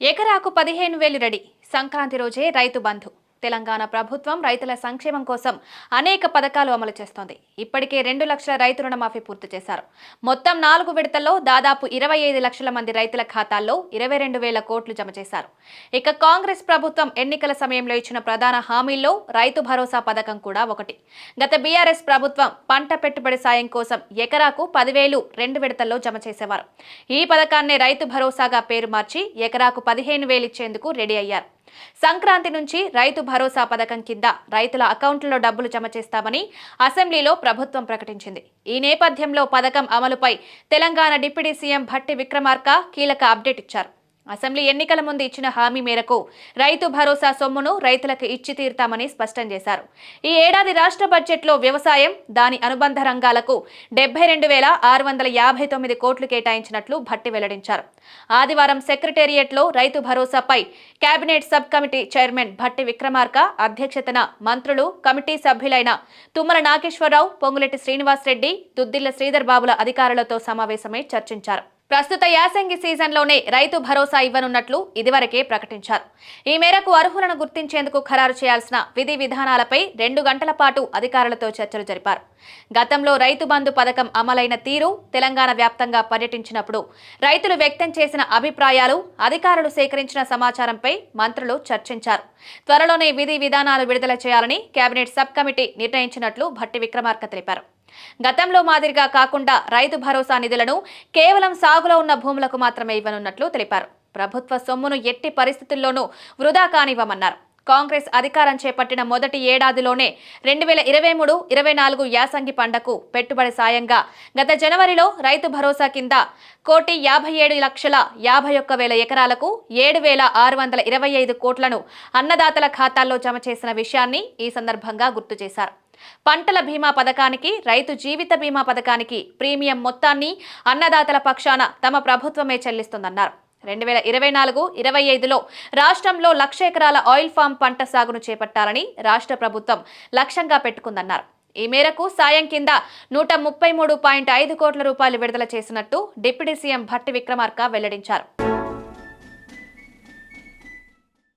ఎకరాకు పదిహేను వేలు రెడీ. సంక్రాంతి రోజే రైతు బంధు. తెలంగాణ ప్రభుత్వం రైతుల సంక్షేమం కోసం అనేక పథకాలు అమలు చేస్తోంది. ఇప్పటికే రెండు లక్షల రైతు రుణమాఫీ పూర్తి చేశారు. మొత్తం నాలుగు విడతల్లో దాదాపు ఇరవై ఐదు లక్షల మంది రైతుల ఖాతాల్లో ఇరవై రెండు వేల కోట్లు జమ చేశారు. ఇక కాంగ్రెస్ ప్రభుత్వం ఎన్నికల సమయంలో ఇచ్చిన ప్రధాన హామీల్లో రైతు భరోసా పథకం కూడా ఒకటి. గత బీఆర్ఎస్ ప్రభుత్వం పంట పెట్టుబడి సాయం కోసం ఎకరాకు పదివేలు రెండు విడతల్లో జమ చేసేవారు. ఈ పథకాన్ని రైతు భరోసాగా పేరు మార్చి ఎకరాకు పదిహేను వేలు ఇచ్చేందుకు రెడీ అయ్యారు. సంక్రాంతి నుంచి రైతు భరోసా పథకం కింద రైతుల అకౌంట్లలో డబ్బులు జమ చేస్తామని అసెంబ్లీలో ప్రభుత్వం ప్రకటించింది. ఈ నేపథ్యంలో పథకం అమలుపై తెలంగాణ డిప్యూటీ సీఎం భట్టి విక్రమార్క కీలక అప్డేట్ ఇచ్చారు. అసెంబ్లీ ఎన్నికల ముందు ఇచ్చిన హామీ మేరకు రైతు భరోసా సొమ్మును రైతులకు ఇచ్చి తీరుతామని స్పష్టం చేశారు. ఈ ఏడాది రాష్ట్ర బడ్జెట్లో వ్యవసాయం దాని అనుబంధ రంగాలకు డెబ్బై రెండు వేల ఆరు వందల యాభై తొమ్మిది కోట్లు కేటాయించినట్లు భట్టి వెల్లడించారు. ఆదివారం సెక్రటేరియట్లో రైతు భరోసాపై cabinet sub committee chairman Bhatti Vikramarka అధ్యక్షతన మంత్రులు కమిటీ సభ్యులైన తుమ్మల నాగేశ్వరరావు పొంగులెట్టి శ్రీనివాసరెడ్డి దుద్దిల్ల శ్రీధర్ బాబుల అధికారులతో సమావేశమై చర్చించారు. ప్రస్తుత యాసంగి సీజన్లోనే రైతు భరోసా ఇవ్వనున్నట్లు ఇదివరకే ప్రకటించారు. ఈ మేరకు అర్హులను గుర్తించేందుకు ఖరారు చేయాల్సిన విధి విధానాలపై రెండు గంటల పాటు అధికారులతో చర్చలు జరిపారు. గతంలో రైతు బంధు పథకం అమలైన తీరు తెలంగాణ వ్యాప్తంగా పర్యటించినప్పుడు రైతులు వ్యక్తం చేసిన అభిప్రాయాలు అధికారులు సేకరించిన సమాచారంపై మంత్రులు చర్చించారు. త్వరలోనే విధి విధానాలు విడుదల చేయాలని కేబినెట్ సబ్ కమిటీ నిర్ణయించినట్లు భట్టి విక్రమార్క తెలిపారు. గతంలో మాదిరిగా కాకుండా రైతు భరోసా నిధులను కేవలం సాగులో ఉన్న భూములకు మాత్రమే ఇవ్వనున్నట్లు తెలిపారు. ప్రభుత్వ సొమ్మును ఎట్టి పరిస్థితుల్లోనూ వృధా కానివ్వమన్నారు. కాంగ్రెస్ అధికారం చేపట్టిన మొదటి ఏడాదిలోనే రెండు వేల ఇరవై మూడు ఇరవై నాలుగు యాసంగి పంటకు పెట్టుబడి సాయంగా గత జనవరిలో రైతు భరోసా కింద కోటి యాభై ఏడు లక్షల యాభై ఒక్క వేల ఎకరాలకు ఏడు వేల ఆరు వందల ఇరవై ఐదు కోట్లను అన్నదాతల ఖాతాల్లో జమ చేసిన విషయాన్ని ఈ సందర్భంగా గుర్తు చేశారు. పంటల బీమా పథకానికి రైతు జీవిత బీమా పథకానికి ప్రీమియం మొత్తాన్ని అన్నదాతల పక్షాన తమ ప్రభుత్వమే చెల్లిస్తుందన్నారు. రెండు వేల ఇరవై నాలుగు ఇరవై ఐదులో రాష్ట్రంలో లక్ష ఎకరాల ఆయిల్ ఫామ్ పంట సాగును చేపట్టాలని రాష్ట్ర ప్రభుత్వం లక్ష్యంగా పెట్టుకుందన్నారు. ఈ మేరకు సాయం కింద నూట ముప్పై మూడు పాయింట్ ఐదు కోట్ల రూపాయలు విడుదల చేసినట్టు డిప్యూటీ సీఎం భట్టి విక్రమార్క వెల్లడించారు.